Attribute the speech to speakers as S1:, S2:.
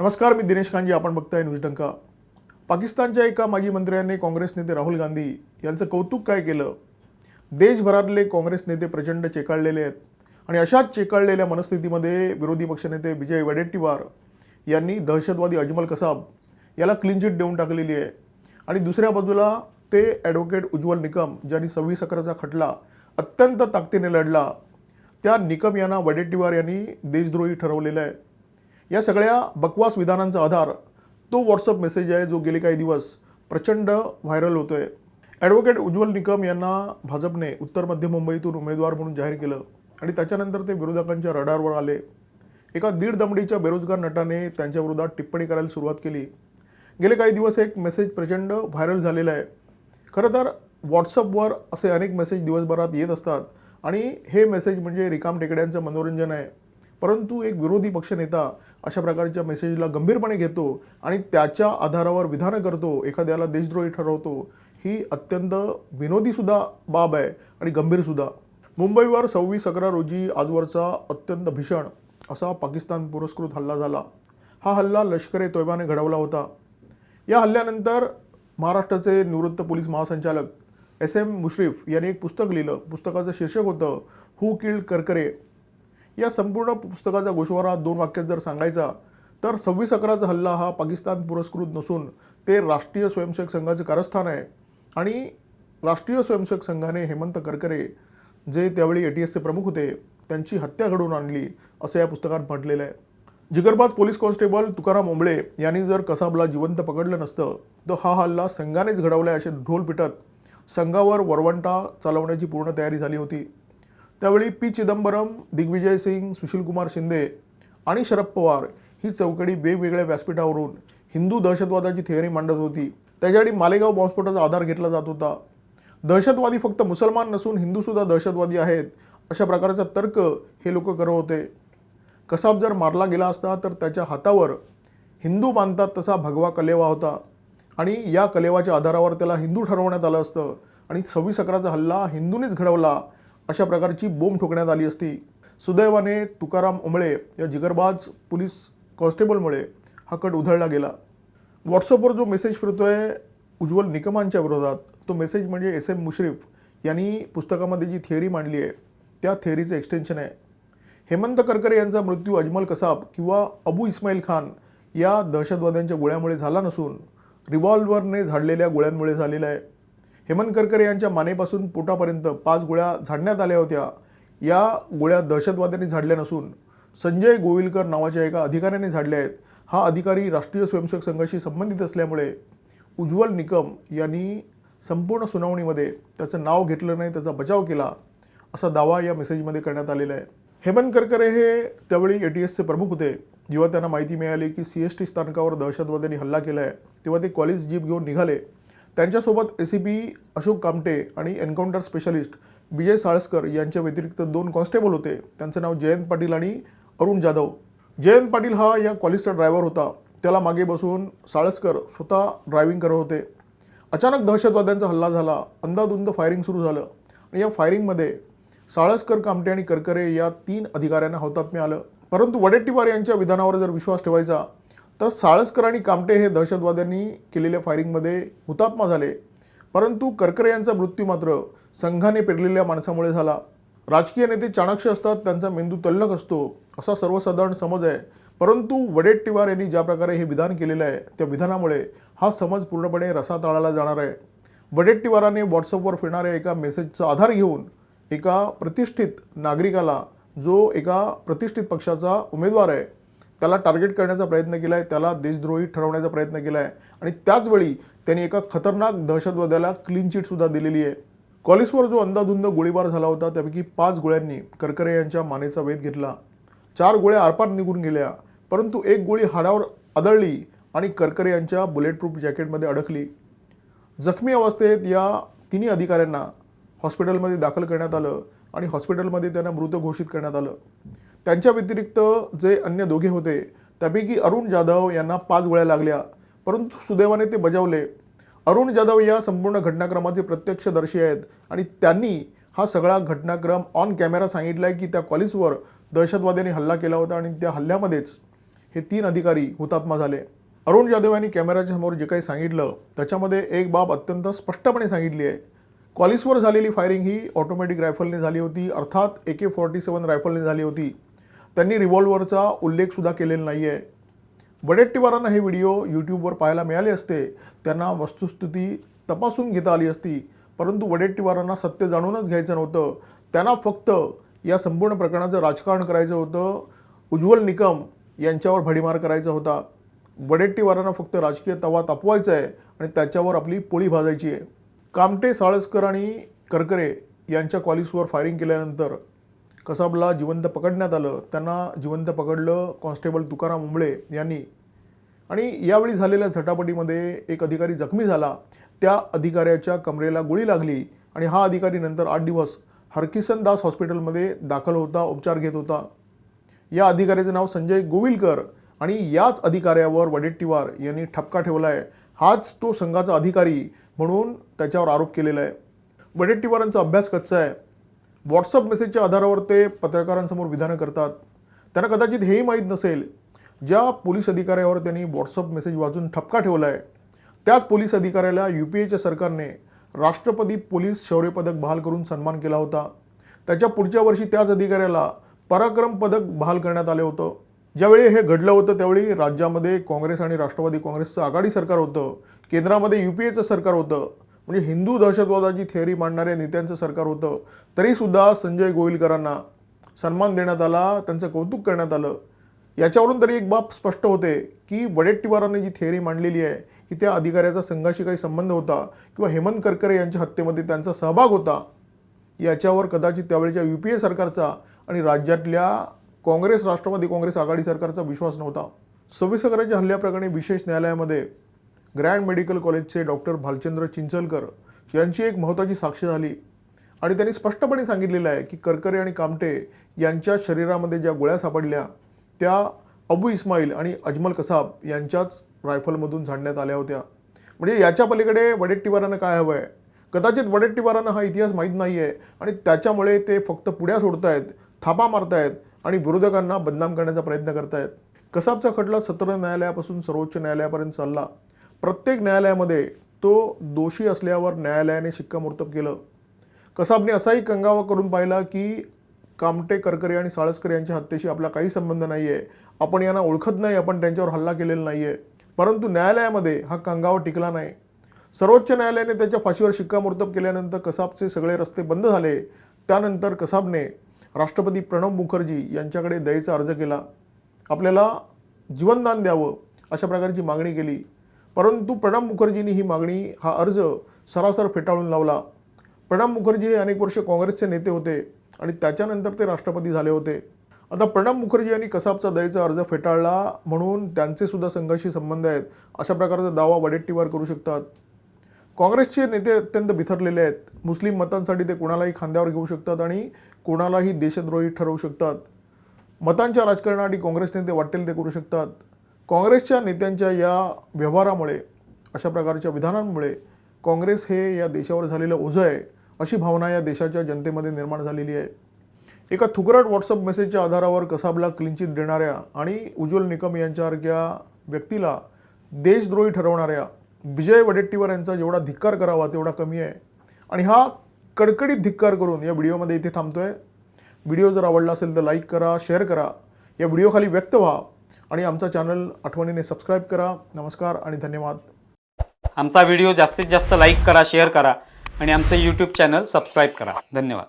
S1: नमस्कार मी दिनेश खानजी आपण बघताय न्यूज डंका. पाकिस्तानच्या एका माजी मंत्र्याने काँग्रेस नेते राहुल गांधी यांचं कौतुक काय केलं? देशभरातले काँग्रेस नेते प्रचंड चेकाळलेले आहेत. आणि अशाच चेकाळलेल्या मनस्थितीमध्ये विरोधी पक्षनेते विजय वडेट्टीवार यांनी दहशतवादी अजमल कसाब याला क्लीन चिट देऊन टाकलेली आहे. आणि दुसऱ्या बाजूला ते ॲडव्होकेट उज्ज्वल निकम ज्यांनी सव्वीस अकराचा खटला अत्यंत ताकदीने लढला त्या निकम यांना वडेट्टीवार यांनी देशद्रोही ठरवलेलं आहे. या सगळ्या बकवास विधानांचा आधार तो व्हॉट्सअप मेसेज आहे जो गेले काही दिवस प्रचंड व्हायरल होतो आहे ॲडव्होकेट उज्ज्वल निकम यांना भाजपने उत्तर मध्य मुंबईतून उमेदवार म्हणून जाहीर केलं आणि त्याच्यानंतर ते विरोधकांच्या रडारवर आले. एका दीड दमडीच्या बेरोजगार नटाने त्यांच्याविरोधात टिप्पणी करायला सुरुवात केली. गेले काही दिवस एक मेसेज प्रचंड व्हायरल झालेला आहे. खरं तर व्हॉट्सअपवर असे अनेक मेसेज दिवसभरात येत असतात आणि हे मेसेज म्हणजे रिकाम टेकड्यांचं मनोरंजन आहे. परंतु एक विरोधी पक्षनेता अशा प्रकारच्या मेसेजला गंभीरपणे घेतो आणि त्याच्या आधारावर विधानं करतो एखाद्याला देशद्रोही ठरवतो ही अत्यंत विनोदीसुद्धा बाब आहे आणि गंभीरसुद्धा मुंबईवर सव्वीस अकरा रोजी आजवरचा अत्यंत भीषण असा पाकिस्तान पुरस्कृत हल्ला झाला. हा हल्ला लष्कर ए तोयबाने घडवला होता. या हल्ल्यानंतर महाराष्ट्राचे निवृत्त पोलीस महासंचालक एस एम मुश्रीफ यांनी एक पुस्तक लिहिलं. पुस्तकाचं शीर्षक होतं हू किल्ड करकरे? या संपूर्ण पुस्तकाचा गोषवारा दोन वाक्यात जर सांगायचा तर सव्वीस अकराचा हल्ला हा पाकिस्तान पुरस्कृत नसून ते राष्ट्रीय स्वयंसेवक संघाचे कारस्थान आहे. आणि राष्ट्रीय स्वयंसेवक संघाने हेमंत करकरे जे त्यावेळी ए टी एसचे प्रमुख होते त्यांची हत्या घडवून आणली असं या पुस्तकात म्हटलेलं आहे. जिगरबाज पोलीस कॉन्स्टेबल तुकाराम ओंबळे यांनी जर कसाबला जिवंत पकडलं नसतं तर हा हल्ला संघानेच घडवला असे ढोल पिटत संघावर वरवंटा चालवण्याची पूर्ण तयारी झाली होती. त्यावेळी पी चिदंबरम दिग्विजय सिंग सुशीलकुमार शिंदे आणि शरद पवार ही चौकडी वेगवेगळ्या व्यासपीठावरून हिंदू दहशतवादाची थिअरी मांडत होती. त्याच्यासाठी मालेगाव बॉम्बस्फोटाचा आधार घेतला जात होता. दहशतवादी फक्त मुसलमान नसून हिंदूसुद्धा दहशतवादी आहेत अशा प्रकारचा तर्क हे लोक करत होते. कसाब जर मारला गेला असता तर त्याच्या हातावर हिंदू बांधतात तसा भगवा कलेवा होता आणि या कलेवाच्या आधारावर त्याला हिंदू ठरवण्यात आलं असतं आणि सव्वीस अकराचा हल्ला हिंदूनेच घडवला अशा प्रकारची बोंब ठोकण्यात आली असती. सुदैवाने तुकाराम उमळे या जिगरबाज पोलीस कॉन्स्टेबलमुळे हा कट उधळला गेला. व्हॉट्सअपवर जो मेसेज फिरतोय उज्ज्वल निकमांच्या विरोधात तो मेसेज म्हणजे एस एम मुश्रीफ यांनी पुस्तकामध्ये जी थिअरी मांडली आहे त्या थिअरीचं एक्सटेन्शन आहे. हेमंत करकरे यांचा मृत्यू अजमल कसाब किंवा अबू इस्माईल खान या दहशतवाद्यांच्या गोळ्यामुळे झाला नसून रिव्हॉल्व्हरने झाडलेल्या गोळ्यांमुळे झालेला आहे. हेमंत करकरे यांच्या मानेपासून पोटापर्यंत पाच गोळ्या झाडण्यात आल्या होत्या. या गोळ्या दहशतवाद्यांनी झाडल्या नसून संजय गोविलकर नावाच्या एका अधिकाऱ्याने झाडल्या आहेत. हा अधिकारी राष्ट्रीय स्वयंसेवक संघाशी संबंधित असल्यामुळे उज्ज्वल निकम यांनी संपूर्ण सुनावणीमध्ये त्याचं नाव घेतलं नाही त्याचा बचाव केला असा दावा या मेसेजमध्ये करण्यात आलेला आहे. हेमंत करकरे हे त्यावेळी ए टी एसचे प्रमुख होते. जेव्हा त्यांना माहिती मिळाली की सी एस टी स्थानकावर दहशतवाद्यांनी हल्ला केला आहे तेव्हा ते कॉलेज जीप घेऊन निघाले. त्यांच्यासोबत A C P Ashok Kamte आणि एन्काउंटर स्पेशलिस्ट विजय साळसकर यांच्या व्यतिरिक्त दोन कॉन्स्टेबल होते. त्यांचं नाव जयंत पाटील आणि अरुण जाधव. जयंत पाटील हा या कॉलेजचा ड्रायव्हर होता. त्याला मागे बसून साळसकर स्वतः ड्रायव्हिंग करत होते. अचानक दहशतवाद्यांचा हल्ला झाला. अंदाधुंद फायरिंग सुरू झालं. आणि या फायरिंगमध्ये साळसकर कामटे आणि करकरे या तीन अधिकाऱ्यांना हौतात्म्य आलं परंतु वडेट्टीवार यांच्या विधानावर जर विश्वास ठेवायचा तर साळसकर आणि कामटे हे दहशतवाद्यांनी केलेल्या फायरिंगमध्ये हुतात्मा झाले. परंतु करकरे यांचा मृत्यू मात्र संघाने पेरलेल्या माणसामुळे झाला. राजकीय नेते चाणक्य असतात त्यांचा मेंदू तल्लक असतो असा सर्वसाधारण समज आहे. परंतु वडेट्टीवार यांनी ज्या प्रकारे हे विधान केलेलं आहे त्या विधानामुळे हा समज पूर्णपणे रसातळाला जाणार आहे. वडेट्टीवाराने व्हॉट्सअपवर फिरणाऱ्या एका मेसेजचा आधार घेऊन एका प्रतिष्ठित नागरिकाला जो एका प्रतिष्ठित पक्षाचा उमेदवार आहे त्याला टार्गेट करण्याचा प्रयत्न केला आहे त्याला देशद्रोही ठरवण्याचा प्रयत्न केला आहे आणि त्याचवेळी त्यांनी एका खतरनाक दहशतवाद्याला क्लीन चिटसुद्धा दिलेली आहे. कॉलेजवर जो अंदाधुंद गोळीबार झाला होता त्यापैकी पाच गोळ्यांनी करकरे यांच्या मानेचा वेध घेतला. चार गोळ्या आरपार निघून गेल्या परंतु एक गोळी हाडावर आदळली आणि करकरे यांच्या बुलेट प्रूफ जॅकेटमध्ये अडकली. जखमी अवस्थेत या तिन्ही अधिकाऱ्यांना हॉस्पिटलमध्ये दाखल करण्यात आलं आणि हॉस्पिटलमध्ये त्यांना मृत घोषित करण्यात आलं. त्यांच्या व्यतिरिक्त जे अन्य दोघे होते त्यापैकी अरुण जाधव यांना पाच गोळ्या लागल्या. परंतु सुदैवाने ते बजावले. अरुण जाधव या संपूर्ण घटनाक्रमाचे प्रत्यक्षदर्शी आहेत आणि त्यांनी हा सगळा घटनाक्रम ऑन कॅमेरा सांगितला आहे की त्या कॉलेजवर दहशतवाद्यांनी हल्ला केला होता आणि त्या हल्ल्यामध्येच हे तीन अधिकारी हुतात्मा झाले. अरुण जाधव यांनी कॅमेऱ्याच्या समोर जे काही सांगितलं त्याच्यामध्ये एक बाब अत्यंत स्पष्टपणे सांगितली आहे. कॉलिसवर झालेली फायरिंग ही ऑटोमॅटिक रायफलने झाली होती अर्थात ए के फॉर्टी सेवन रायफलने झाली होती. त्यांनी रिव्हॉल्वरचा उल्लेखसुद्धा केलेला नाही आहे वडेट्टीवारांना हे व्हिडिओ यूट्यूबवर पाहायला मिळाले असते त्यांना वस्तुस्थिती तपासून घेता आली असती. परंतु वडेट्टीवारांना सत्य जाणूनच घ्यायचं नव्हतं. त्यांना फक्त या संपूर्ण प्रकरणाचं राजकारण करायचं होतं. उज्ज्वल निकम यांच्यावर भडीमार करायचा होता. वडेट्टीवारांना फक्त राजकीय तवा तापवायचा आहे आणि त्याच्यावर आपली पोळी भाजायची आहे. कामटे साळसकर आणि करकरे यांच्या कॉलिसवर फायरिंग केल्यानंतर कसाबला जिवंत पकडण्यात आलं त्यांना जिवंत पकडलं कॉन्स्टेबल तुकाराम उंबळे यांनी. आणि यावेळी झालेल्या झटापटीमध्ये एक अधिकारी जखमी झाला. त्या अधिकाऱ्याच्या कमरेला गोळी लागली आणि हा अधिकारी नंतर आठ दिवस हरकिसन दास हॉस्पिटलमध्ये दाखल होता उपचार घेत होता. या अधिकाऱ्याचं नाव संजय गोविलकर आणि याच अधिकाऱ्यावर वडेट्टीवार यांनी ठपका ठेवला आहे हाच तो संघाचा अधिकारी म्हणून त्याच्यावर आरोप केलेला आहे. वडेट्टीवारांचा अभ्यास कच्चा आहे. व्हॉट्सअप मेसेजच्या आधारावर ते पत्रकारांसमोर विधानं करतात. त्यांना कदाचित हेही माहीत नसेल ज्या पोलीस अधिकाऱ्यावर त्यांनी व्हॉट्सअप मेसेज वाचून ठपका ठेवला आहे त्याच पोलीस अधिकाऱ्याला यू पी एच्या सरकारने राष्ट्रपती पोलीस शौर्य पदक बहाल करून सन्मान केला होता. त्याच्या पुढच्या वर्षी त्याच अधिकाऱ्याला पराक्रम पदक बहाल करण्यात आले होतं. ज्यावेळी हे घडलं होतं त्यावेळी राज्यामध्ये काँग्रेस आणि राष्ट्रवादी काँग्रेसचं आघाडी सरकार होतं. केंद्रामध्ये यू पी एचं सरकार होतं. म्हणजे हिंदू दहशतवादाची थिअरी मांडणाऱ्या नेत्यांचं सरकार होतं तरीसुद्धा संजय गोविलकरांना सन्मान देण्यात आला त्यांचं कौतुक करण्यात आलं. याच्यावरून तरी एक बाब स्पष्ट होते की वडेट्टीवारांनी जी थिअरी मांडलेली आहे की त्या अधिकाऱ्याचा संघाशी काही संबंध होता किंवा हेमंत करकरे यांच्या हत्येमध्ये त्यांचा सहभाग होता याच्यावर कदाचित त्यावेळेच्या यू पी ए सरकारचा आणि राज्यातल्या काँग्रेस राष्ट्रवादी काँग्रेस आघाडी सरकारचा विश्वास नव्हता. सव्वीस अकराच्या हल्ल्याप्रकरणी विशेष न्यायालयामध्ये ग्रँड मेडिकल कॉलेजचे डॉक्टर भालचंद्र चिंचलकर यांची एक महत्त्वाची साक्ष झाली. आणि त्यांनी स्पष्टपणे सांगितलेलं आहे की करकरे आणि कामटे यांच्या शरीरामध्ये ज्या गोळ्या सापडल्या त्या अबू इस्माईल आणि अजमल कसाब यांच्याच रायफलमधून झाडण्यात आल्या होत्या. म्हणजे याच्या पलीकडे वडेट्टीवारांना काय हवं आहे कदाचित वडेट्टीवारांना हा इतिहास माहीत नाही आहे आणि त्याच्यामुळे ते फक्त पुढ्या सोडतायत थापा मारतायत आणि विरोधकांना बदनाम करण्याचा प्रयत्न करतायत. कसाबचा खटला सत्र न्यायालयापासून सर्वोच्च न्यायालयापर्यंत चालला. प्रत्येक न्यायालयामध्ये तो दोषी असल्यावर न्यायालयाने शिक्कामोर्तब केलं. कसाबने असाही कंगावा करून पाहिला की कामटे करकरे आणि साळसकर यांच्या हत्येशी आपला काही संबंध नाही आहे आपण यांना ओळखत नाही आपण त्यांच्यावर हल्ला केलेला नाही आहे परंतु न्यायालयामध्ये हा कंगावा टिकला नाही. सर्वोच्च न्यायालयाने त्याच्या फाशीवर शिक्कामोर्तब केल्यानंतर कसाबचे सगळे रस्ते बंद झाले. त्यानंतर कसाबने राष्ट्रपती प्रणब मुखर्जी यांच्याकडे दयेचा अर्ज केला. आपल्याला जीवनदान द्यावं अशा प्रकारची मागणी केली. परंतु प्रणब मुखर्जींनी ही मागणी हा अर्ज सरासर फेटाळून लावला. प्रणब मुखर्जी हे अनेक वर्ष काँग्रेसचे नेते होते आणि त्याच्यानंतर ते राष्ट्रपती झाले होते. आता प्रणब मुखर्जी यांनी कसाबचा दयेचा अर्ज फेटाळला म्हणून त्यांचे सुद्धा संघाशी संबंध आहेत अशा प्रकारचा दावा वडेट्टीवार करू शकतात. काँग्रेसचे नेते अत्यंत बिथरलेले आहेत. मुस्लिम मतांसाठी ते कोणालाही खांद्यावर घेऊ शकतात आणि कोणालाही देशद्रोही ठरवू शकतात. मतांच्या राजकारणासाठी काँग्रेस नेते वाटेल ते करू शकतात. काँग्रेसच्या नेत्यांच्या या व्यवहारामुळे अशा प्रकारच्या विधानांमुळे काँग्रेस हे या देशावर झालेलं ओझं आहे अशी भावना या देशाच्या जनतेमध्ये निर्माण झालेली आहे. एका थुकरट व्हॉट्सअप मेसेजच्या आधारावर कसाबला क्लिंचित देणाऱ्या आणि उज्ज्वल निकम यांच्यासारख्या व्यक्तीला देशद्रोही ठरवणाऱ्या विजय वडेट्टीवार यांचा जेवढा धिक्कार करावा तेवढा कमी आहे. आणि हा कडकडीत धिक्कार करून या व्हिडिओमध्ये इथे थांबतो आहे व्हिडिओ जर आवडला असेल तर लाईक करा शेअर करा. या व्हिडिओखाली व्यक्त व्हा. आणि आमचा चॅनल आठवणीने सबस्क्राईब करा. नमस्कार आणि धन्यवाद.
S2: आमचा व्हिडिओ जास्तीत जास्त लाईक करा शेअर करा आणि आमचं यूट्यूब चॅनल सबस्क्राईब करा. धन्यवाद.